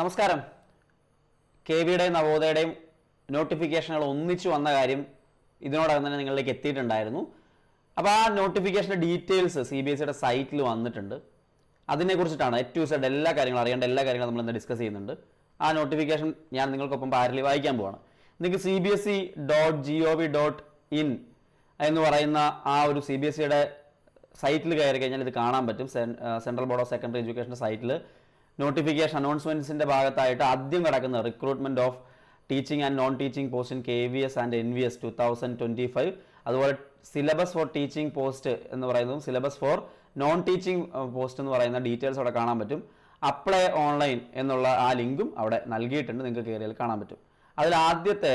നമസ്കാരം. കെ വിയുടെയും നവോദയുടെയും നോട്ടിഫിക്കേഷനുകൾ ഒന്നിച്ചു വന്ന കാര്യം ഇതിനോടകം തന്നെ നിങ്ങളിലേക്ക് എത്തിയിട്ടുണ്ടായിരുന്നു. അപ്പോൾ ആ നോട്ടിഫിക്കേഷന്റെ ഡീറ്റെയിൽസ് സി ബി എസ് സിയുടെ സൈറ്റിൽ വന്നിട്ടുണ്ട്. അതിനെക്കുറിച്ചിട്ടാണ് എ ടു സെഡ് എല്ലാ കാര്യങ്ങളും അറിയേണ്ട എല്ലാ കാര്യങ്ങളും നമ്മൾ ഇന്ന് ഡിസ്കസ് ചെയ്യുന്നുണ്ട്. ആ നോട്ടിഫിക്കേഷൻ ഞാൻ നിങ്ങൾക്കൊപ്പം പാരലി വായിക്കാൻ പോവാണ്. നിങ്ങൾക്ക് C B S E dot G O V dot in എന്ന് പറയുന്ന ആ ഒരു സി ബി എസ് സിയുടെ സൈറ്റിൽ കയറി കഴിഞ്ഞാൽ ഇത് കാണാൻ പറ്റും. സെൻട്രൽ ബോർഡ് ഓഫ് സെക്കൻഡറി എഡ്യൂക്കേഷന്റെ സൈറ്റിൽ നോട്ടിഫിക്കേഷൻ അനൗൺസ്മെന്റ്സിന്റെ ഭാഗത്തായിട്ട് ആദ്യം കിടക്കുന്ന recruitment of teaching and non teaching post in K V S and N V S two thousand twenty five അതുപോലെ സിലബസ് ഫോർ ടീച്ചിങ് പോസ്റ്റ് എന്ന് പറയുന്നതും syllabus for non teaching post എന്ന് പറയുന്ന ഡീറ്റെയിൽസ് അവിടെ കാണാൻ പറ്റും. അപ്ലൈ ഓൺലൈൻ എന്നുള്ള ആ ലിങ്കും അവിടെ നൽകിയിട്ടുണ്ട്. നിങ്ങൾക്ക് കയറിയാൽ കാണാൻ പറ്റും. അതിൽ ആദ്യത്തെ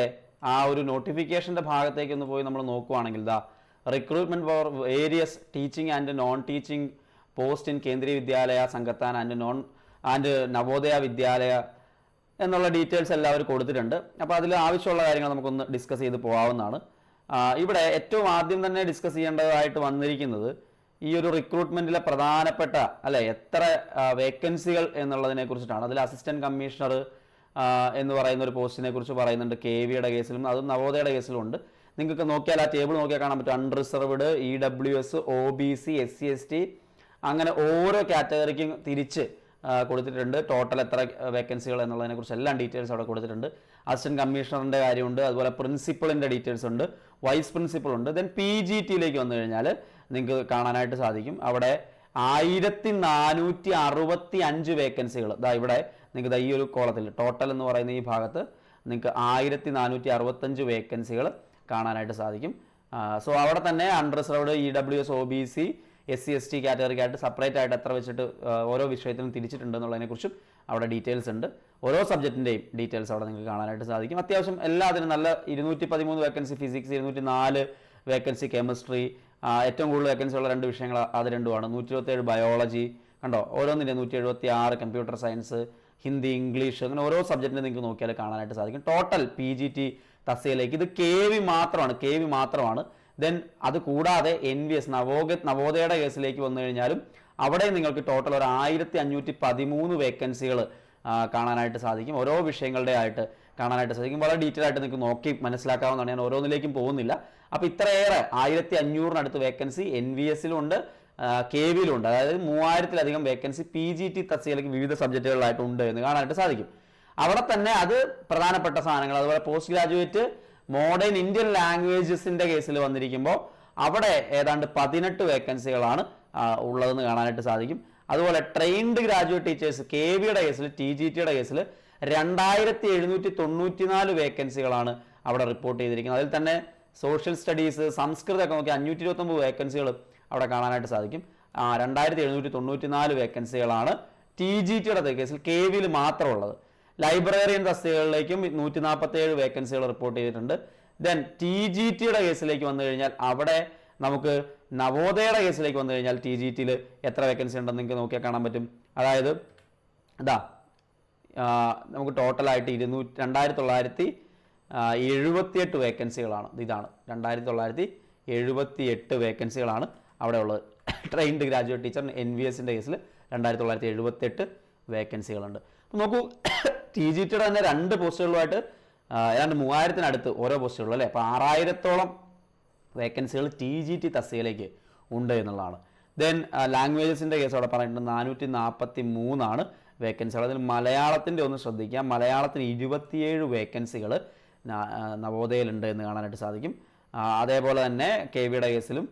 ആ ഒരു നോട്ടിഫിക്കേഷന്റെ ഭാഗത്തേക്ക് ഒന്ന് പോയി നമ്മൾ നോക്കുവാണെങ്കിൽ ദാ recruitment for various teaching and non teaching post in Kendriya Vidyalaya Sangathan and non and Navodaya Vidyalaya എന്നുള്ള ഡീറ്റെയിൽസ് എല്ലാവരും കൊടുത്തിട്ടുണ്ട്. അപ്പോൾ അതിൽ ആവശ്യമുള്ള കാര്യങ്ങൾ നമുക്കൊന്ന് ഡിസ്കസ് ചെയ്ത് പോകാവുന്നതാണ് ഇവിടെ ഏറ്റവും ആദ്യം തന്നെ ഡിസ്കസ് ചെയ്യേണ്ടതായിട്ട് വന്നിരിക്കുന്നത് ഈ ഒരു റിക്രൂട്ട്മെന്റിലെ പ്രധാനപ്പെട്ട അല്ലെ എത്ര വേക്കൻസികൾ എന്നുള്ളതിനെ കുറിച്ചിട്ടാണ്. അതിൽ അസിസ്റ്റന്റ് കമ്മീഷണർ എന്ന് പറയുന്ന ഒരു പോസ്റ്റിനെ കുറിച്ച് പറയുന്നുണ്ട്. കെ വിയുടെ കേസിലും അതും നവോദയയുടെ കേസിലും ഉണ്ട്. നിങ്ങൾക്ക് നോക്കിയാൽ ആ ടേബിൾ നോക്കിയാൽ കാണാൻ പറ്റും. Unreserved E W S O B C S C S T അങ്ങനെ ഓരോ കാറ്റഗറിക്കും തിരിച്ച് കൊടുത്തിട്ടുണ്ട്. ടോട്ടൽ എത്ര വേക്കൻസികൾ എന്നുള്ളതിനെ കുറിച്ച് എല്ലാം ഡീറ്റെയിൽസ് അവിടെ കൊടുത്തിട്ടുണ്ട്. അസിസ്റ്റന്റ് കമ്മീഷണറിന്റെ കാര്യമുണ്ട് അതുപോലെ പ്രിൻസിപ്പളിന്റെ ഡീറ്റെയിൽസ് ഉണ്ട് വൈസ് പ്രിൻസിപ്പൾ ഉണ്ട്. ദെൻ പി ജി ടിയിലേക്ക് വന്നു കഴിഞ്ഞാൽ നിങ്ങൾക്ക് കാണാനായിട്ട് സാധിക്കും. അവിടെ ആയിരത്തി നാനൂറ്റി അറുപത്തി അഞ്ച് വേക്കൻസികൾ ഇതാ ഇവിടെ നിങ്ങൾക്ക് ഈ ഒരു കോളത്തിൽ ടോട്ടൽ എന്ന് പറയുന്ന ഈ ഭാഗത്ത് നിങ്ങൾക്ക് ആയിരത്തി നാനൂറ്റി അറുപത്തഞ്ച് വേക്കൻസികൾ കാണാനായിട്ട് സാധിക്കും. സോ അവിടെ തന്നെ unreserved E W S O B C S C S T കാറ്റഗറിക്കായിട്ട് separate ആയിട്ട് എത്ര വെച്ചിട്ട് ഓരോ വിഷയത്തിനും തിരിച്ചിട്ടുണ്ട് എന്നുള്ളതിനെക്കുറിച്ചും അവിടെ ഡീറ്റെയിൽസ് ഉണ്ട്. ഓരോ സബ്ജക്റ്റിന്റെയും ഡീറ്റെയിൽസ് അവിടെ നിങ്ങൾക്ക് കാണാനായിട്ട് സാധിക്കും. അത്യാവശ്യം എല്ലാത്തിനും നല്ല ഇരുന്നൂറ്റി പതിമൂന്ന് വേക്കൻസി ഫിസിക്സ് ഇരുന്നൂറ്റി നാല് വേക്കൻസി കെമിസ്ട്രി ഏറ്റവും കൂടുതൽ വേക്കൻസി ഉള്ള രണ്ട് വിഷയങ്ങൾ അത് രണ്ടുമാണ്. നൂറ്റി ഇരുപത്തേഴ് ബയോളജി കണ്ടോ? ഓരോന്നിന്റെ നൂറ്റി എഴുപത്തി ആറ് കമ്പ്യൂട്ടർ സയൻസ് ഹിന്ദി ഇംഗ്ലീഷ് അങ്ങനെ ഓരോ സബ്ജക്റ്റിനും നിങ്ങൾക്ക് നോക്കിയാൽ കാണാനായിട്ട് സാധിക്കും. ടോട്ടൽ പി ജി ടി തസ്യയിലേക്ക് ഇത് കെ വി മാത്രമാണ് കെ വി മാത്രമാണ് ദെൻ അത് കൂടാതെ എൻ വി എസ് നവോഗ നവോദയയുടെ കേസിലേക്ക് വന്നു കഴിഞ്ഞാലും അവിടെ നിങ്ങൾക്ക് ടോട്ടൽ ഒരു ആയിരത്തി അഞ്ഞൂറ്റി പതിമൂന്ന് വേക്കൻസികൾ കാണാനായിട്ട് സാധിക്കും. ഓരോ വിഷയങ്ങളുടെ ആയിട്ട് കാണാനായിട്ട് സാധിക്കും. വളരെ ഡീറ്റെയിൽ ആയിട്ട് നിങ്ങൾക്ക് നോക്കി മനസ്സിലാക്കാവുന്നതാണ്. ഞാൻ ഓരോന്നിലേക്കും പോകുന്നില്ല. അപ്പോൾ ഇത്രയേറെ ആയിരത്തി അഞ്ഞൂറിനടുത്ത് വേക്കൻസി എൻ വി എസിലുണ്ട് കെ വിയിലുണ്ട് അതായത് മൂവായിരത്തിലധികം വേക്കൻസി പി ജി ടി തസ്തികയിലേക്ക് വിവിധ സബ്ജക്റ്റുകളിലായിട്ടുണ്ട് എന്ന് കാണാനായിട്ട് സാധിക്കും. അവിടെ തന്നെ അത് പ്രധാനപ്പെട്ട സാധനങ്ങൾ അതുപോലെ പോസ്റ്റ് ഗ്രാജുവേറ്റ് മോഡേൺ ഇന്ത്യൻ ലാംഗ്വേജസിന്റെ കേസിൽ വന്നിരിക്കുമ്പോൾ അവിടെ ഏതാണ്ട് പതിനെട്ട് വേക്കൻസികളാണ് ഉള്ളതെന്ന് കാണാനായിട്ട് സാധിക്കും. അതുപോലെ ട്രെയിൻഡ് ഗ്രാജുവേറ്റ് ടീച്ചേഴ്സ് കെ വിയുടെ കേസിൽ ടി ജി ടിയുടെ കേസിൽ രണ്ടായിരത്തി എഴുന്നൂറ്റി തൊണ്ണൂറ്റിനാല് വേക്കൻസികളാണ് അവിടെ റിപ്പോർട്ട് ചെയ്തിരിക്കുന്നത്. അതിൽ തന്നെ സോഷ്യൽ സ്റ്റഡീസ് സംസ്കൃതമൊക്കെ നോക്കി അഞ്ഞൂറ്റി ഇരുപത്തൊമ്പത് വേക്കൻസികൾ അവിടെ കാണാനായിട്ട് സാധിക്കും. രണ്ടായിരത്തി എഴുന്നൂറ്റി തൊണ്ണൂറ്റിനാല് വേക്കൻസികളാണ് ടി ജി ടിയുടെ കേസിൽ കെ വിയിൽ മാത്രമുള്ളത് ലൈബ്രറിയൻ തസ്തികകളിലേക്കും നൂറ്റി നാൽപ്പത്തി ഏഴ് വേക്കൻസികൾ റിപ്പോർട്ട് ചെയ്തിട്ടുണ്ട്. ദെൻ ടി ജി ടിയുടെ കേസിലേക്ക് വന്നു കഴിഞ്ഞാൽ അവിടെ നമുക്ക് നവോദയയുടെ കേസിലേക്ക് വന്നു കഴിഞ്ഞാൽ ടി ജി ടിയിൽ എത്ര വേക്കൻസി ഉണ്ടെന്ന് നിങ്ങൾക്ക് നോക്കിയാൽ കാണാൻ പറ്റും. അതായത് ഇതാ നമുക്ക് ടോട്ടലായിട്ട് ഇരുന്നൂറ്റി രണ്ടായിരത്തി തൊള്ളായിരത്തി എഴുപത്തിയെട്ട് വേക്കൻസികളാണ്. ഇതാണ് രണ്ടായിരത്തി തൊള്ളായിരത്തി എഴുപത്തി എട്ട് വേക്കൻസികളാണ് അവിടെ ഉള്ളത്. Trained graduate teacher N V എസിന്റെ കേസിൽ രണ്ടായിരത്തി തൊള്ളായിരത്തി എഴുപത്തെട്ട് വേക്കൻസികളുണ്ട്. അപ്പോൾ നോക്കൂ ടി ജി ടിയുടെ തന്നെ രണ്ട് പോസ്റ്റുകളുമായിട്ട് ഏതാണ്ട് മൂവായിരത്തിനടുത്ത് ഓരോ പോസ്റ്റുകളും അല്ലേ? അപ്പോൾ ആറായിരത്തോളം വേക്കൻസികൾ ടി ജി ടി തസ്തികയിലേക്ക് ഉണ്ട് എന്നുള്ളതാണ്. ദെൻ ലാംഗ്വേജസിന്റെ കേസ് അവിടെ പറഞ്ഞിട്ടുണ്ട് നാനൂറ്റി നാൽപ്പത്തി മൂന്നാണ് വേക്കൻസികൾ. അതിൽ മലയാളത്തിന്റെ ഒന്ന് ശ്രദ്ധിക്കുക. മലയാളത്തിന് ഇരുപത്തിയേഴ് വേക്കൻസികൾ നവോദയയിലുണ്ട് എന്ന് കാണാനായിട്ട് സാധിക്കും. അതേപോലെ തന്നെ കെ വിയുടെ കേസിലും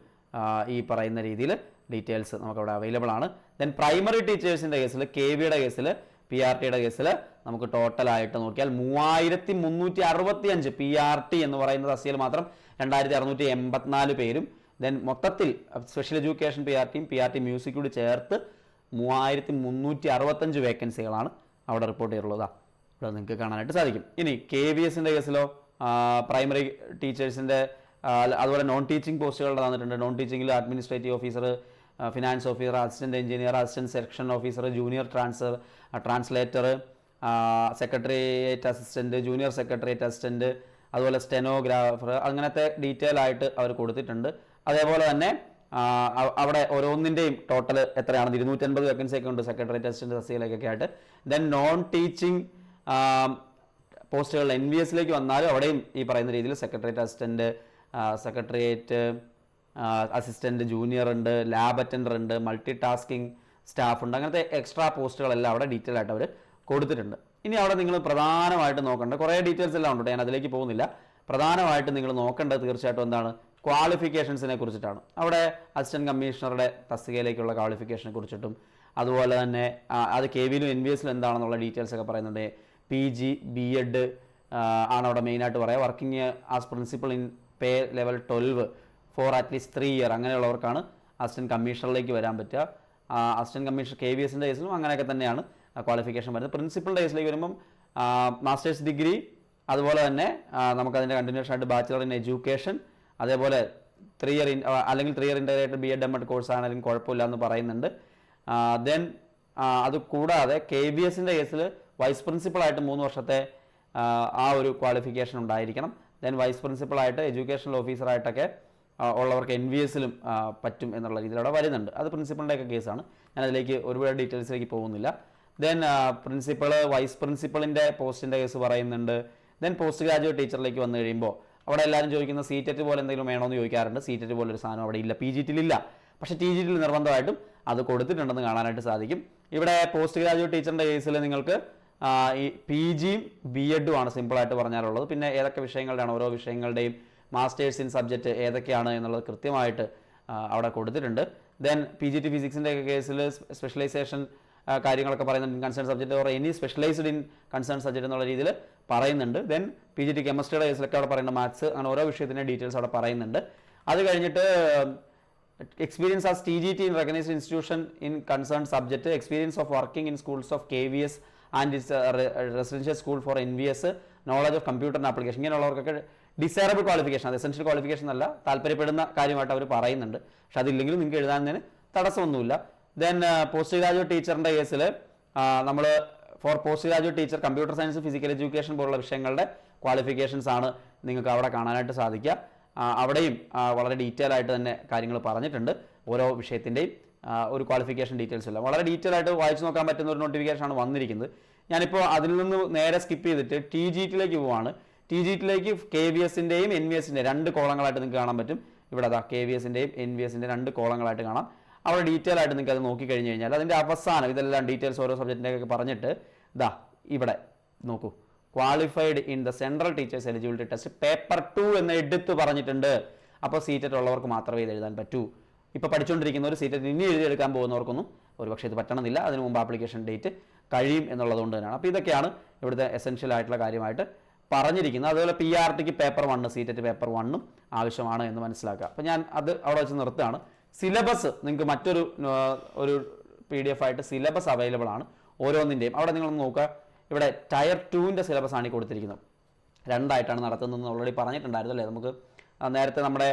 ഈ പറയുന്ന രീതിയിൽ ഡീറ്റെയിൽസ് നമുക്കവിടെ അവൈലബിൾ ആണ് ദെൻ പ്രൈമറി ടീച്ചേഴ്സിന്റെ കേസിൽ കെ വിയുടെ കേസിൽ പി ആർ ടിയുടെ കേസിൽ നമുക്ക് ടോട്ടൽ ആയിട്ട് നോക്കിയാൽ മൂവായിരത്തി മുന്നൂറ്റി അറുപത്തി അഞ്ച് പി ആർ ടി എന്ന് പറയുന്ന തസ്തിയിൽ മാത്രം രണ്ടായിരത്തി അറുന്നൂറ്റി എൺപത്തിനാല് പേരും. ദെൻ മൊത്തത്തിൽ സ്പെഷ്യൽ എഡ്യൂക്കേഷൻ പി ആർ ടിയും പി ആർ ടി മ്യൂസിക് കൂടി ചേർത്ത് മൂവായിരത്തി മുന്നൂറ്റി അറുപത്തഞ്ച് വേക്കൻസികളാണ് അവിടെ റിപ്പോർട്ട് ചെയ്തിട്ടുള്ളത്. ഇവിടെ നിങ്ങൾക്ക് കാണാനായിട്ട് സാധിക്കും. ഇനി കെ വി എസിന്റെ കേസിലോ പ്രൈമറി ടീച്ചേഴ്സിന്റെ അതുപോലെ നോൺ ടീച്ചിങ് പോസ്റ്റുകളുടെ തന്നിട്ടുണ്ട്. Non ടീച്ചിങ്ങിൽ administrative officer finance officer assistant engineer assistant section officer junior transfer translator secretariat assistant junior secretariat assistant അതുപോലെ സ്റ്റെനോഗ്രാഫർ അങ്ങനത്തെ ഡീറ്റെയിൽ ആയിട്ട് അവർ കൊടുത്തിട്ടുണ്ട്. അതേപോലെ തന്നെ അവിടെ ഓരോന്നിന്റെയും ടോട്ടൽ എത്രയാണ്? ഇരുന്നൂറ്റൻപത് വേക്കൻസി ഒക്കെ ഉണ്ട് സെക്രട്ടേറിയറ്റ് അസിസ്റ്റന്റ് തസ്തികയിലേക്കൊക്കെ ആയിട്ട്. ദെൻ നോൺ ടീച്ചിങ് പോസ്റ്റുകൾ എൻ വി എസിലേക്ക് വന്നാലും അവിടെയും ഈ പറയുന്ന രീതിയിൽ secretariat assistant secretariat assistant junior ഉണ്ട് ലാബ് അറ്റൻഡർ ഉണ്ട് മൾട്ടി ടാസ്കിങ് സ്റ്റാഫ് ഉണ്ട് അങ്ങനത്തെ എക്സ്ട്രാ പോസ്റ്റുകളെല്ലാം അവിടെ ഡീറ്റെയിൽ ആയിട്ട് അവർ കൊടുത്തിട്ടുണ്ട്. ഇനി അവിടെ നിങ്ങൾ പ്രധാനമായിട്ട് നോക്കേണ്ട കുറേ ഡീറ്റെയിൽസ് എല്ലാം ഉണ്ട്. ഞാൻ അതിലേക്ക് പോകുന്നില്ല. പ്രധാനമായിട്ട് നിങ്ങൾ നോക്കേണ്ടത് തീർച്ചയായിട്ടും എന്താണ്? ക്വാളിഫിക്കേഷൻസിനെ കുറിച്ചിട്ടാണ്. അവിടെ അസിസ്റ്റന്റ് കമ്മീഷണറുടെ തസ്തികയിലേക്കുള്ള ക്വാളിഫിക്കേഷനെ കുറിച്ചിട്ടും അതുപോലെ തന്നെ അത് കെ വിയിലും എൻ വി എസിലും എന്താണെന്നുള്ള ഡീറ്റെയിൽസ് ഒക്കെ പറയുന്നുണ്ട്. പി ജി ബി എഡ് ആണ് അവിടെ മെയിനായിട്ട് പറയുക working as principal in pay level twelve for at least three year അങ്ങനെയുള്ളവർക്കാണ് assistant കമ്മീഷണറിലേക്ക് വരാൻ പറ്റുക. അസിസ്റ്റന്റ് കമ്മീഷണർ കെ വി എസിന്റെ കേസിലും അങ്ങനെയൊക്കെ തന്നെയാണ് ക്വാളിഫിക്കേഷൻ വരുന്നത്. പ്രിൻസിപ്പൽ ഡേസിലേക്ക് വരുമ്പം മാസ്റ്റേഴ്സ് ഡിഗ്രി അതുപോലെ തന്നെ നമുക്കതിന്റെ കണ്ടിന്യൂഷൻ ആയിട്ട് ബാച്ചിലർ ഇൻ എഡ്യൂക്കേഷൻ അതേപോലെ ത്രീ ഇയർ അല്ലെങ്കിൽ three year integrated B Ed M Ed course ആണെങ്കിലും കുഴപ്പമില്ല എന്ന് പറയുന്നുണ്ട്. ദെൻ അത് കൂടാതെ കെ ബി എസിന്റെ കേസിൽ വൈസ് പ്രിൻസിപ്പളായിട്ട് മൂന്ന് വർഷത്തെ ആ, ഒരു ക്വാളിഫിക്കേഷൻ ഉണ്ടായിരിക്കണം. ദെൻ വൈസ് പ്രിൻസിപ്പളായിട്ട് എഡ്യൂക്കേഷണൽ ഓഫീസറായിട്ടൊക്കെ ഉള്ളവർക്ക് എൻ വി എസിലും പറ്റും എന്നുള്ള രീതിയിൽ അവിടെ വരുന്നുണ്ട്. അത് പ്രിൻസിപ്പളിന്റെ ഒക്കെ കേസാണ്. ഞാൻ അതിലേക്ക് ഒരുപാട് ഡീറ്റെയിൽസിലേക്ക് പോകുന്നില്ല. ദെൻ പ്രിൻസിപ്പൾ വൈസ് പ്രിൻസിപ്പളിന്റെ പോസ്റ്റിന്റെ കേസ് പറയുന്നുണ്ട്. ദെൻ പോസ്റ്റ് ഗ്രാജുവേറ്റ് ടീച്ചറിലേക്ക് വന്നു കഴിയുമ്പോൾ അവിടെ എല്ലാവരും ചോദിക്കുന്ന സി ടെറ്റ് പോലെ എന്തെങ്കിലും വേണോ എന്ന് ചോദിക്കാറുണ്ട്. സി ടെറ്റ് പോലെ ഒരു സാധനം അവിടെ ഇല്ല. പി ജി ടിയിലില്ല പക്ഷേ ടി ജി ടിയിൽ നിർബന്ധമായിട്ടും അത് കൊടുത്തിട്ടുണ്ടെന്ന് കാണാനായിട്ട് സാധിക്കും. ഇവിടെ പോസ്റ്റ് ഗ്രാജുവേറ്റ് ടീച്ചറിന്റെ കേസിൽ നിങ്ങൾക്ക് ഈ പി ജിയും ബി എഡും ആണ് സിമ്പിളായിട്ട് പറഞ്ഞാലുള്ളത് പിന്നെ ഏതൊക്കെ വിഷയങ്ങളുടെയാണ് ഓരോ വിഷയങ്ങളുടെയും മാസ്റ്റേഴ്സ് ഇൻ സബ്ജക്റ്റ് ഏതൊക്കെയാണ് എന്നുള്ളത് കൃത്യമായിട്ട് അവിടെ കൊടുത്തിട്ടുണ്ട്. ദെൻ പി ജി ടി ഫിസിക്സിന്റെ കേസിൽ സ്പെഷ്യലൈസേഷൻ കാര്യങ്ങളൊക്കെ പറയുന്നുണ്ട്. Concern subject or any specialised in concern subject എന്നുള്ള രീതിയിൽ പറയുന്നുണ്ട്. ദെൻ പി ജി ടി കെമിസ്ട്രിയുടെ കേസിലൊക്കെ അവിടെ പറയുന്ന മാത്സ് അങ്ങനെ ഓരോ വിഷയത്തിന്റെ ഡീറ്റെയിൽസ് അവിടെ പറയുന്നുണ്ട്. അത് കഴിഞ്ഞിട്ട് experience as T G T in recognised institution in concern subject experience of working in schools of K V S and its residential school for N V S knowledge of computer application ഇങ്ങനെയുള്ളവർക്കൊക്കെ desirable qualification അത് essential qualification അല്ല താല്പര്യപ്പെടുന്ന കാര്യമായിട്ട് അവർ പറയുന്നുണ്ട്. പക്ഷെ അതില്ലെങ്കിലും നിങ്ങൾക്ക് എഴുതാനതിന് തടസ്സമൊന്നുമില്ല. ദെൻ പോസ്റ്റ് ഗ്രാജുവേറ്റ് ടീച്ചറിന്റെ കേസിൽ നമ്മൾ for post graduate teacher computer science physical education പോലുള്ള വിഷയങ്ങളുടെ ക്വാളിഫിക്കേഷൻസ് ആണ് നിങ്ങൾക്ക് അവിടെ കാണാനായിട്ട് സാധിക്കുക. അവിടെയും വളരെ ഡീറ്റെയിൽ ആയിട്ട് തന്നെ കാര്യങ്ങൾ പറഞ്ഞിട്ടുണ്ട്. ഓരോ വിഷയത്തിന്റെയും ഒരു ക്വാളിഫിക്കേഷൻ ഡീറ്റെയിൽസ് ഇല്ല. വളരെ ഡീറ്റെയിൽ ആയിട്ട് വായിച്ചു നോക്കാൻ പറ്റുന്ന ഒരു നോട്ടിഫിക്കേഷൻ ആണ് വന്നിരിക്കുന്നത്. ഞാനിപ്പോൾ അതിൽ നിന്ന് നേരെ സ്കിപ്പ് ചെയ്തിട്ട് ടി ജി ടിയിലേക്ക് പോവാണ്. ടി ജി ടിയിലേക്ക് കെ വി എസിന്റെയും എൻ വി എസിന്റെയും രണ്ട് കോളങ്ങളായിട്ട് നിങ്ങൾക്ക് കാണാൻ പറ്റും. ഇവിടെ അതാ കെ വി എസിന്റെയും എൻ വി എസിന്റെ രണ്ട് കോളങ്ങളായിട്ട് കാണാം. അവിടെ ഡീറ്റെയിൽ ആയിട്ട് നിങ്ങൾക്ക് അത് നോക്കി കഴിഞ്ഞ് കഴിഞ്ഞാൽ അതിന്റെ അവസാനം ഇതെല്ലാം ഡീറ്റെയിൽസ് ഓരോ സബ്ജക്റ്റിന്റെയൊക്കെ പറഞ്ഞിട്ട് ഇതാ ഇവിടെ നോക്കൂ. Qualified in the central teachers eligibility test paper two എന്ന് എടുത്ത് പറഞ്ഞിട്ടുണ്ട്. അപ്പോൾ സീറ്ററ്റ് ഉള്ളവർക്ക് മാത്രമേ ഇത് എഴുതാൻ പറ്റൂ. ഇപ്പോൾ ഒരു സീറ്ററ്റ് ഇനി എഴുതിയെടുക്കാൻ പോകുന്നവർക്കൊന്നും ഒരുപക്ഷെ ഇത് പറ്റണമെന്നില്ല. അതിന് മുമ്പ് ആപ്ലിക്കേഷൻ ഡേറ്റ് കഴിയും എന്നുള്ളതുകൊണ്ട് തന്നെയാണ്. അപ്പോൾ ഇതൊക്കെയാണ് ഇവിടുത്തെ എസെൻഷ്യൽ ആയിട്ടുള്ള കാര്യമായിട്ട് പറഞ്ഞിരിക്കുന്നത്. അതുപോലെ പി ആർ ടിക്ക് പേപ്പർ വണ്ണ് സീറ്ററ്റ് പേപ്പർ വണ്ണും ആവശ്യമാണ് എന്ന് മനസ്സിലാക്കുക. അപ്പോൾ ഞാൻ അത് അവിടെ വെച്ച് നിർത്തുകയാണ്. സിലബസ് നിങ്ങൾക്ക് മറ്റൊരു ഒരു പി ഡി എഫ് ആയിട്ട് സിലബസ് അവൈലബിൾ ആണ്. ഓരോന്നിന്റെയും അവിടെ നിങ്ങളൊന്ന് നോക്കുക. ഇവിടെ ടയർ ടുവിന്റെ സിലബസ് ആണ് കൊടുത്തിരിക്കുന്നത്. രണ്ടായിട്ടാണ് നടത്തുന്നത് ഓൾറെഡി പറഞ്ഞിട്ടുണ്ടായിരുന്നു അല്ലേ നമുക്ക് നേരത്തെ നമ്മുടെ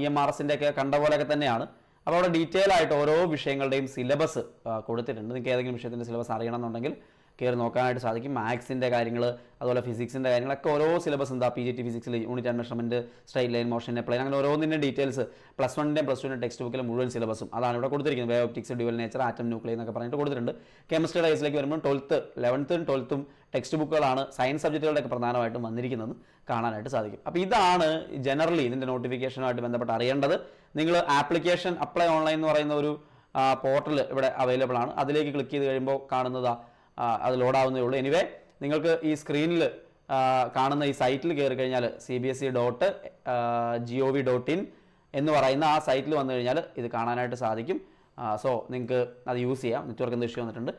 ഇ എം ആർ എസിന്റെ ഒക്കെ കണ്ട പോലെയൊക്കെ തന്നെയാണ്. അപ്പോൾ അവിടെ ഡീറ്റെയിൽ ആയിട്ട് ഓരോ വിഷയങ്ങളുടെയും സിലബസ് കൊടുത്തിട്ടുണ്ട്. നിങ്ങൾക്ക് ഏതെങ്കിലും വിഷയത്തിന്റെ സിലബസ് അറിയണമെന്നുണ്ടെങ്കിൽ കയറി നോക്കാനായിട്ട് സാധിക്കും. മാത്സിന്റെ കാര്യങ്ങൾ അതുപോലെ ഫിസിക്സിന്റെ കാര്യങ്ങളൊക്കെ ഓരോ സിലബസ് എന്താ? P G T ഫിസിക്സിൽ unit and straight line motion plane അങ്ങനെ ഓരോന്നിന്റെ ഡീറ്റെയിൽസ് പ്ലസ് വണ്ണിന്റെ പ്ലസ് ടുവിന്റെ ടെക്സ്റ്റ് ബുക്കിലെ മുഴുവൻ സിലബസും അതാണ് ഇവിടെ കൊടുത്തിരിക്കുന്നത്. Wave optics dual nature atom nuclear എന്നൊക്കെ പറഞ്ഞിട്ട് കൊടുത്തിട്ടുണ്ട്. കെമിസ്ട്രി ഡൈസിലേക്ക് വരുമ്പോൾ ട്വൽത്ത് ലെവൻത്തും ട്വൽത്തും ടെക്സ്റ്റ് ബുക്കുകളാണ് സയൻസ് സബ്ജക്റ്റുകളുടെയൊക്കെ പ്രധാനമായിട്ടും വന്നിരിക്കുന്നത് കാണാനായിട്ട് സാധിക്കും. അപ്പോൾ ഇതാണ് ജനറലി ഇതിന്റെ നോട്ടിഫിക്കേഷനുമായിട്ട് ബന്ധപ്പെട്ട് അറിയേണ്ടത്. നിങ്ങൾ ആപ്ലിക്കേഷൻ അപ്ലൈ ഓൺലൈൻ എന്ന് പറയുന്ന ഒരു പോർട്ടൽ ഇവിടെ അവൈലബിൾ ആണ്. അതിലേക്ക് ക്ലിക്ക് ചെയ്ത് കഴിയുമ്പോൾ കാണുന്നതാ ആ, അത് ലോഡാവുന്നേ ഉള്ളൂ. എനിവേ നിങ്ങൾക്ക് ഈ സ്ക്രീനിൽ കാണുന്ന ഈ സൈറ്റിൽ കയറി കഴിഞ്ഞാൽ C B S E dot G O V dot in എന്ന് പറയുന്ന ആ സൈറ്റിൽ വന്നു കഴിഞ്ഞാൽ ഇത് കാണാനായിട്ട് സാധിക്കും. സോ നിങ്ങൾക്ക് അത് യൂസ് ചെയ്യാം. നെറ്റ്വർക്ക് എന്ത് ഇഷ്യൂ വന്നിട്ടുണ്ട്.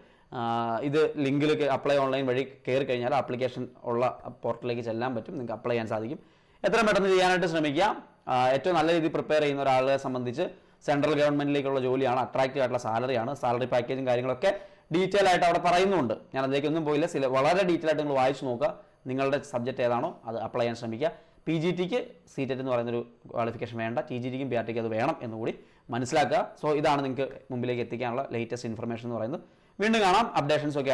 ഇത് ലിങ്കിൽ അപ്ലൈ ഓൺലൈൻ വഴി കയറി കഴിഞ്ഞാൽ ആപ്ലിക്കേഷൻ ഉള്ള പോർട്ടലിലേക്ക് ചെല്ലാൻ പറ്റും. നിങ്ങൾക്ക് അപ്ലൈ ചെയ്യാൻ സാധിക്കും. എത്രയും പെട്ടെന്ന് ചെയ്യാനായിട്ട് ശ്രമിക്കുക. ഏറ്റവും നല്ല രീതിയിൽ പ്രിപ്പയർ ചെയ്യുന്ന ഒരാളെ സംബന്ധിച്ച് സെൻട്രൽ ഗവൺമെന്റിലേക്കുള്ള ജോലിയാണ്. അട്രാക്റ്റീവ് ആയിട്ടുള്ള സാലറിയാണ് സാലറി പാക്കേജും കാര്യങ്ങളൊക്കെ ഡീറ്റെയിൽ ആയിട്ട് അവിടെ പറയുന്നുണ്ട്. ഞാൻ അതിലേക്ക് ഒന്നും പോയില്ല. സില വളരെ ഡീറ്റെയിൽ ആയിട്ട് നിങ്ങൾ വായിച്ചു നോക്കുക. നിങ്ങളുടെ സബ്ജക്റ്റ് ഏതാണോ അത് അപ്ലൈ ചെയ്യാൻ ശ്രമിക്കുക. പി ജി ടിക്ക് സീറ്ററ്റ് എന്ന് പറയുന്നൊരു ക്വാളിഫിക്കേഷൻ വേണ്ട. ടി ജി ടിക്കും പി ആർ ടിക്ക് അത് വേണം എന്നുകൂടി മനസ്സിലാക്കുക. സോ ഇതാണ് നിങ്ങൾക്ക് മുമ്പിലേക്ക് എത്തിക്കാനുള്ള ലേറ്റസ്റ്റ് ഇൻഫർമേഷൻ എന്ന് പറയുന്നത്. വീണ്ടും കാണാം. അപ്ഡേഷൻസ് ഒക്കെ